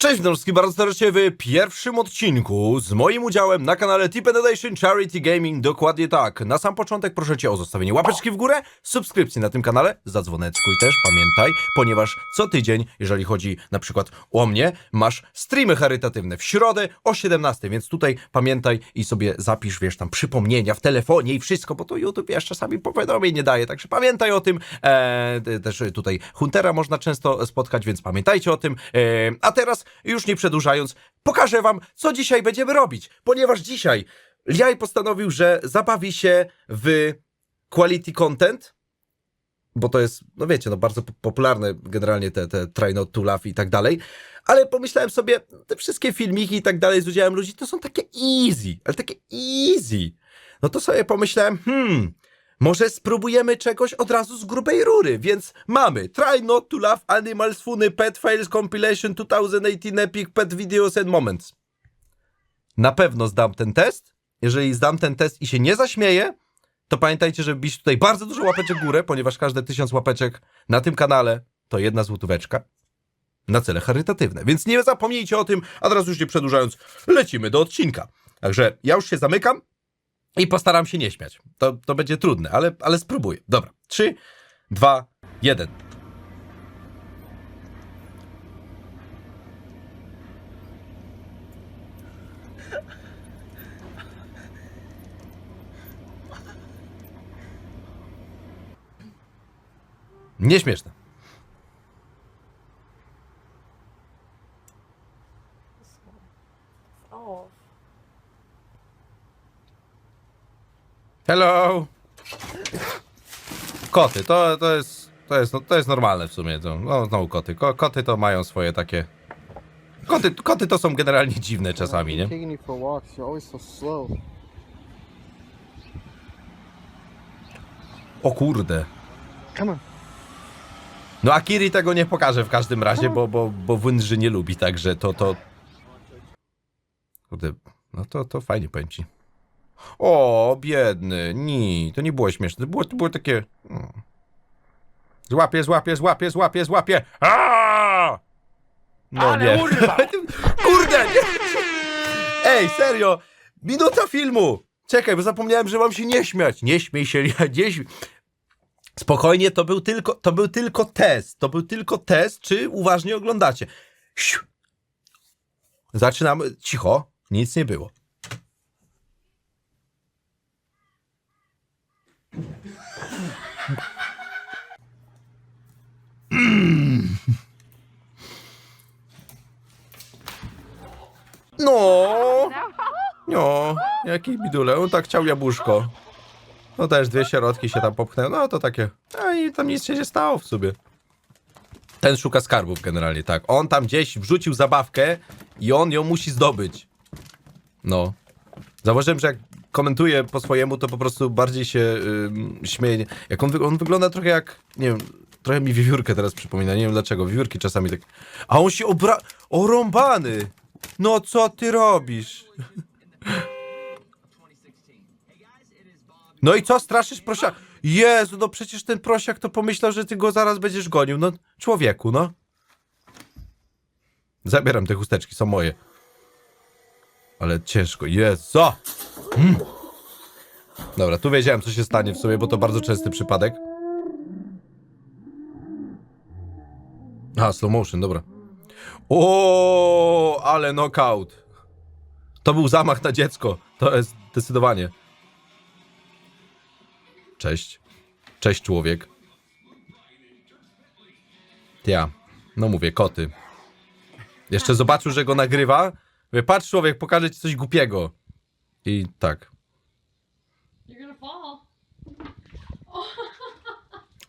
Cześć, witam wszystkich bardzo serdecznie w pierwszym odcinku z moim udziałem na kanale Tip Nation Charity Gaming. Dokładnie tak. Na sam początek proszę Cię o zostawienie łapeczki w górę, subskrypcji na tym kanale, zadzwoneczku i też pamiętaj, ponieważ co tydzień, jeżeli chodzi na przykład o mnie, masz streamy charytatywne w środę o 17, więc tutaj pamiętaj i sobie zapisz, wiesz, tam przypomnienia w telefonie i wszystko, bo to YouTube wiesz, czasami powiadomień nie daje, także pamiętaj o tym. E, też tutaj Huntera można często spotkać, więc pamiętajcie o tym. E, a teraz, już nie przedłużając, pokażę wam, co dzisiaj będziemy robić, ponieważ dzisiaj Liaj postanowił, że zabawi się w quality content, bo to jest, no wiecie, no bardzo po- popularne generalnie te, te try not to laugh i tak dalej, ale pomyślałem sobie, te wszystkie filmiki i tak dalej z udziałem ludzi, to są takie easy, ale takie easy. No to sobie pomyślałem, hmm, może spróbujemy czegoś od razu z grubej rury, więc mamy Try Not to Laugh Animals Funny Pet Fails Compilation 2018 Epic Pet Videos and Moments. Na pewno zdam ten test. Jeżeli zdam ten test i się nie zaśmieję, to pamiętajcie, żeby bić tutaj bardzo dużo łapeczek górę, ponieważ każde tysiąc łapeczek na tym kanale to jedna złotóweczka na cele charytatywne. Więc nie zapomnijcie o tym, a teraz już nie przedłużając, lecimy do odcinka. Także ja już się zamykam i postaram się nie śmiać. To, to będzie trudne, ale, ale spróbuję. Dobra. Trzy, dwa, jeden. Nieśmieszne. Hello! Koty, to, to jest. To jest, to jest normalne w sumie. To, no, znowu koty. Ko, koty to mają swoje takie. Koty, koty to są generalnie dziwne czasami, nie? O kurde. No Akiri tego nie pokaże w każdym razie, bo, bo, bo Wynży nie lubi, także to, to... Kurde, no to, to fajnie powiem ci. O, biedny, nie, to nie było śmieszne, to było, to było takie... Złapie, złapie, złapie, złapie, złapie. Aaaa! No Ale nie. urwał! Kurde, nie. Ej, serio, minuta filmu. Czekaj, bo zapomniałem, że mam się nie śmiać. Nie śmiej się, ja nie śmiej. Spokojnie, to był tylko, to był tylko test. To był tylko test, czy uważnie oglądacie. Siu. Zaczynamy. Cicho, nic nie było. No, no, jaki bidule. On tak chciał jabłuszko. No też dwie sierotki się tam popchnęły. No to takie. A i tam nic się nie stało w sobie. Ten szuka skarbów generalnie, tak. On tam gdzieś wrzucił zabawkę i on ją musi zdobyć. No. Zauważyłem, że jak komentuje po swojemu, to po prostu bardziej się ym, śmieje. Jak on, on wygląda trochę jak, nie wiem, trochę mi wiewiórkę teraz przypomina, nie wiem dlaczego, wiewiórki czasami tak... A on się obra... Orąbany! No co ty robisz? No i co, straszysz prosiak? Jezu, no przecież ten prosiak to pomyślał, że ty go zaraz będziesz gonił. No, człowieku, no. Zabieram te chusteczki, są moje. Ale ciężko, Jezu! Mm. Dobra, tu wiedziałem, co się stanie w sumie, bo to bardzo częsty przypadek. A, slow motion, dobra. O, ale knockout. To był zamach na dziecko. To jest zdecydowanie. Cześć. Cześć, człowiek. Ja. No mówię, koty. Jeszcze zobaczył, że go nagrywa. Patrz, człowiek, pokażę ci coś głupiego. I tak. You're gonna fall.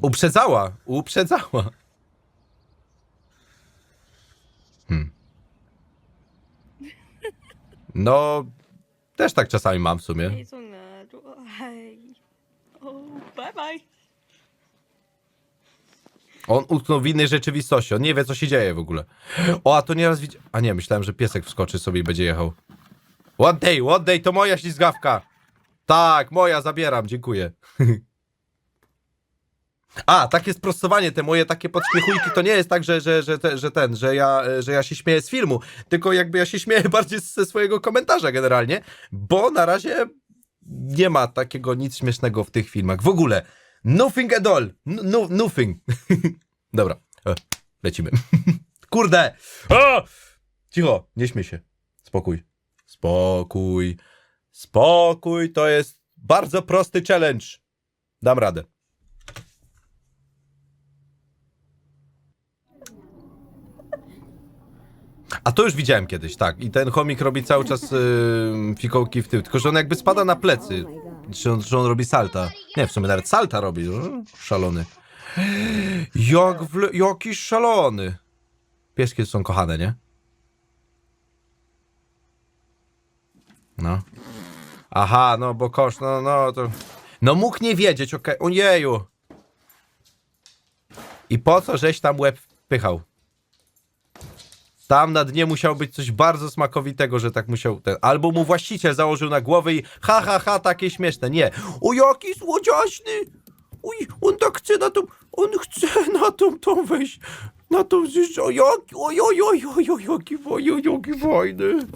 Uprzedzała, uprzedzała. Hmm. No, też tak czasami mam w sumie. 配送啊，祝嗨，哦，拜拜。 On utknął w innej rzeczywistości, on nie wie co się dzieje w ogóle. O, a to nieraz widzi... A nie, myślałem, że piesek wskoczy sobie i będzie jechał. What day, what day, to moja ślizgawka. Tak, moja, zabieram, dziękuję. A, takie sprostowanie, te moje takie podśmiechujki, to nie jest tak, że, że, że, że ten, że ja, że ja się śmieję z filmu, tylko jakby ja się śmieję bardziej ze swojego komentarza generalnie, bo na razie nie ma takiego nic śmiesznego w tych filmach. W ogóle. Nothing at all. No, nothing. Dobra, e, lecimy. Kurde! Cicho, nie śmiej się. Spokój. Spokój. Spokój, to jest bardzo prosty challenge. Dam radę. A to już widziałem kiedyś, tak. I ten chomik robi cały czas yy, fikołki w tył. Tylko, że on jakby spada na plecy. Czy on, czy on robi salta? Nie, w sumie nawet salta robi. Szalony. Jak wle... Jaki szalony. Pieski są kochane, nie? No. Aha, no bo kosz, no, no to... No mógł nie wiedzieć, okej. Ojeju. I po co żeś tam łeb wpychał? Tam na dnie musiał być coś bardzo smakowitego, że tak musiał ten. Albo mu właściciel założył na głowę i ha, ha, ha, takie śmieszne. Nie. O, jaki słodziaśny! Uj, on tak chce na tą, on chce na tą, tą wejść, na tą zjeżdża. O, jaki, oj, oj, oj, oj, oj, jaki fajny, jaki fajny.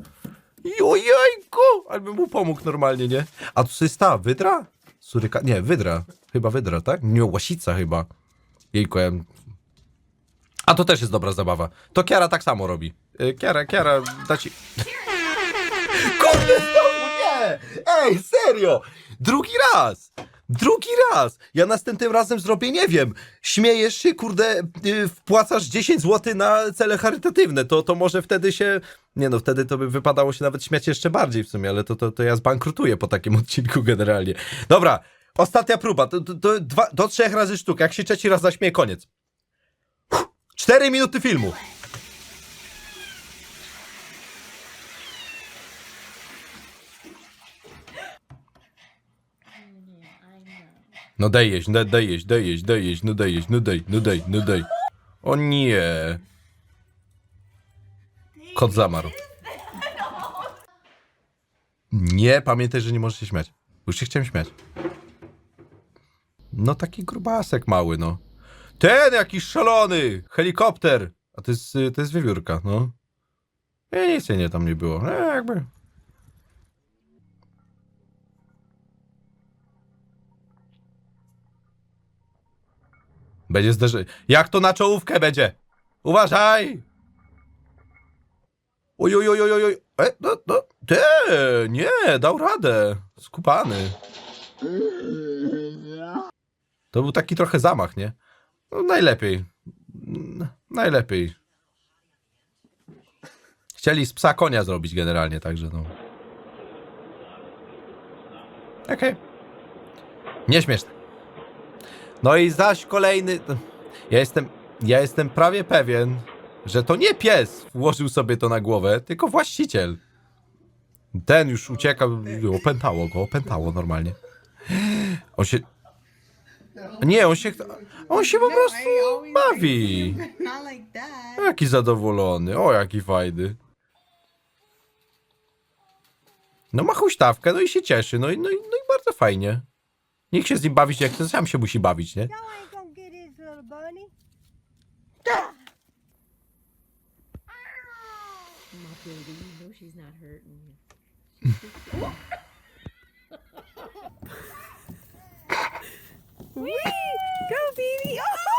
Jojejku! Albo mu pomógł normalnie, nie? A to jest ta, wydra? Suryka, nie, wydra. Chyba wydra, tak? Nie, łasica chyba. Jejku, ja... A to też jest dobra zabawa. To Kiara tak samo robi. Y, Kiara, Kiara, da ci... Kurde, znowu nie! Ej, serio! Drugi raz! Drugi raz! Ja następnym razem zrobię, nie wiem, śmiejesz się, kurde, y, wpłacasz 10 zł na cele charytatywne, to, to może wtedy się... Nie no, wtedy to by wypadało się nawet śmiać jeszcze bardziej w sumie, ale to, to, to ja zbankrutuję po takim odcinku generalnie. Dobra, ostatnia próba, to, to, to dwa, do trzech razy sztuka, jak się trzeci raz zaśmieje, koniec. Cztery minuty filmu. No daj no daj jeść, daj jeść, no daj no daj, no daj, no daj. O nie. Kot zamarł. Nie, pamiętaj, że nie możesz się śmiać. Już się chciałem śmiać. No taki grubasek mały, no. Ten jakiś szalony! Helikopter! A to jest, y, to jest wiewiórka, no. Nie, nic jej nie tam nie było. E, jakby. Będzie zderzy... Jak to na czołówkę będzie? Uważaj! Oj, oj, oj, oj, oj. E, no, no, te, nie, dał radę. Skupany. To był taki trochę zamach, nie? No, najlepiej. Najlepiej. Chcieli z psa konia zrobić generalnie, także no. Okej. Nieśmieszne. No i zaś kolejny. Ja jestem. Ja jestem prawie pewien, że to nie pies włożył sobie to na głowę, tylko właściciel. Ten już uciekał, opętało go, opętało normalnie. On się. Nie, on się. On się po prostu bawi. Not like that. Jaki zadowolony, o jaki fajny. No ma huśtawkę, no i się cieszy, no i, no i, no i bardzo fajnie. Niech się z nim bawić, jak chce, sam się musi bawić, nie? Y'all ain't gonna get his little bunny. My baby, you know she's not hurting you. Whee! Go, baby! Oh!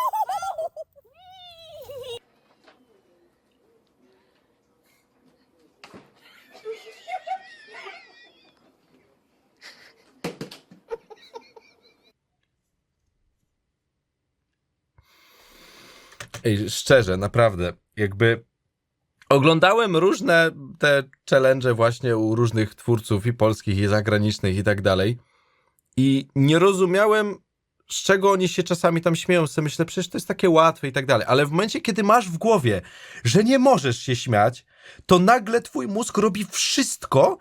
Ej, szczerze, naprawdę, jakby oglądałem różne te challenge właśnie u różnych twórców i polskich, i zagranicznych i tak dalej i nie rozumiałem, z czego oni się czasami tam śmieją. Sobie myślę, przecież to jest takie łatwe i tak dalej, ale w momencie, kiedy masz w głowie, że nie możesz się śmiać, to nagle twój mózg robi wszystko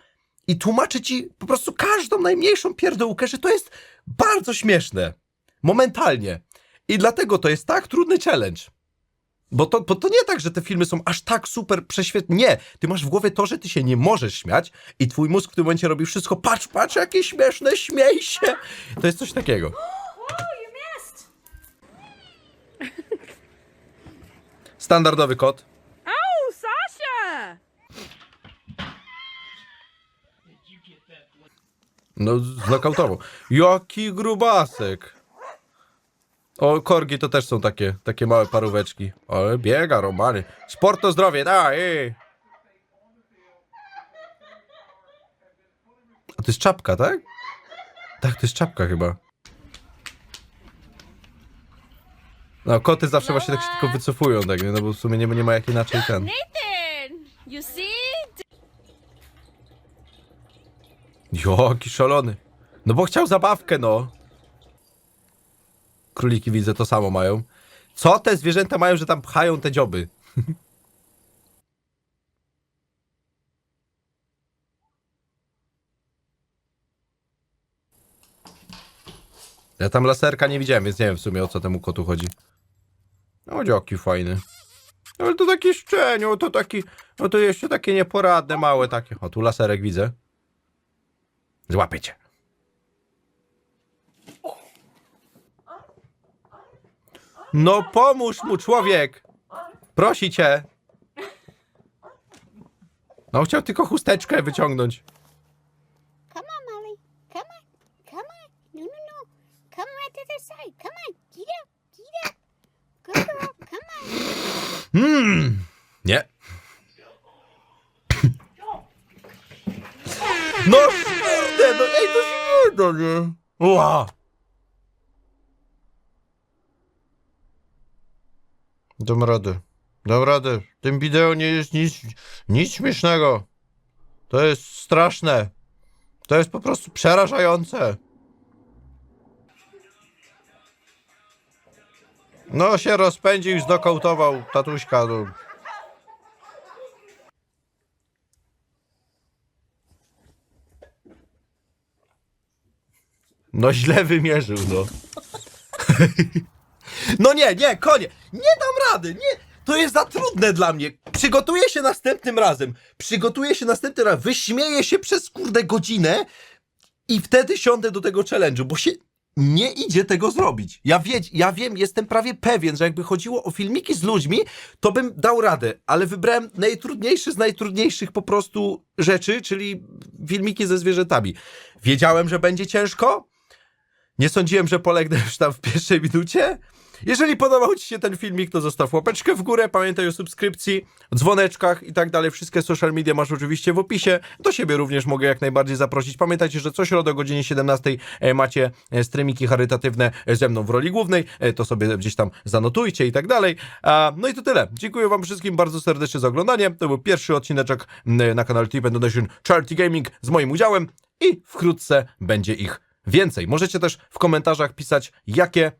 i tłumaczy ci po prostu każdą najmniejszą pierdółkę, że to jest bardzo śmieszne. Momentalnie. I dlatego to jest tak trudny challenge. Bo to, bo to nie tak, że te filmy są aż tak super prześwietne. Nie, ty masz w głowie to, że ty się nie możesz śmiać i twój mózg w tym momencie robi wszystko, patrz, patrz, jakie śmieszne, śmiej się. To jest coś takiego. Standardowy kot. Au, Sasia! No, znokautował. Jaki grubasek. O, korgi to też są takie, takie małe paróweczki. Ale biega, Romany. Sport to zdrowie, daj! A to jest czapka, tak? Tak, to jest czapka chyba. No, koty zawsze właśnie tak się tylko wycofują, tak, nie? no bo w sumie nie, nie ma jak inaczej ten. Nathan! You see? Jaki szalony. No bo chciał zabawkę, no. Króliki widzę to samo mają. Co te zwierzęta mają, że tam pchają te dzioby? Ja tam laserka nie widziałem, więc nie wiem w sumie o co temu kotu chodzi. O, jaki fajny. Ale to taki szczeniu, to taki, no to jeszcze takie nieporadne, małe takie. O, tu laserek widzę. Złapię No pomóż mu, człowiek! Prosi cię! No chciał tylko chusteczkę wyciągnąć. Come on, Molly. Come on. Come on. No, no, no. Come right to the side. Come on. Get up. Get up. Good girl. Come on. Hmm. Nie. No kurde, no ej, to się nie da, nie? Ła. Dam radę. Dam radę. W tym wideo nie jest nic, nic śmiesznego. To jest straszne. To jest po prostu przerażające. No się rozpędził i znokautował tatuśka. No. no źle wymierzył, no. no nie, nie, konie. Nie dam rady, nie. To jest za trudne dla mnie. Przygotuję się następnym razem. Przygotuję się następnym razem. Wyśmieję się przez kurde godzinę i wtedy siądę do tego challenge'u, bo się nie idzie tego zrobić. Ja, wie, ja wiem, jestem prawie pewien, że jakby chodziło o filmiki z ludźmi, to bym dał radę, ale wybrałem najtrudniejszy z najtrudniejszych po prostu rzeczy, czyli filmiki ze zwierzętami. Wiedziałem, że będzie ciężko. Nie sądziłem, że polegnę już tam w pierwszej minucie. Jeżeli podobał Ci się ten filmik, to zostaw łapeczkę w górę, pamiętaj o subskrypcji, dzwoneczkach i tak dalej. Wszystkie social media masz oczywiście w opisie. Do siebie również mogę jak najbardziej zaprosić. Pamiętajcie, że co środę o godzinie 17 e, macie e, streamiki charytatywne e, ze mną w roli głównej. To sobie gdzieś tam zanotujcie i tak dalej. No i to tyle. Dziękuję Wam wszystkim bardzo serdecznie za oglądanie. To był pierwszy odcineczek na kanale Tip Donation Charity Gaming z moim udziałem i wkrótce będzie ich więcej. Możecie też w komentarzach pisać, jakie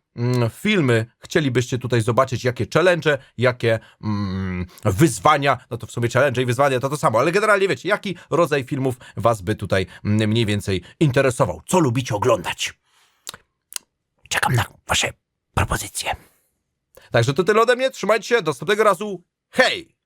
filmy chcielibyście tutaj zobaczyć, jakie challenge, jakie mm, wyzwania. No to w sumie challenge i wyzwania to to samo, ale generalnie wiecie, jaki rodzaj filmów Was by tutaj mm, mniej więcej interesował. Co lubicie oglądać? Czekam na Wasze propozycje. Także to tyle ode mnie. Trzymajcie się. Do następnego razu. Hej!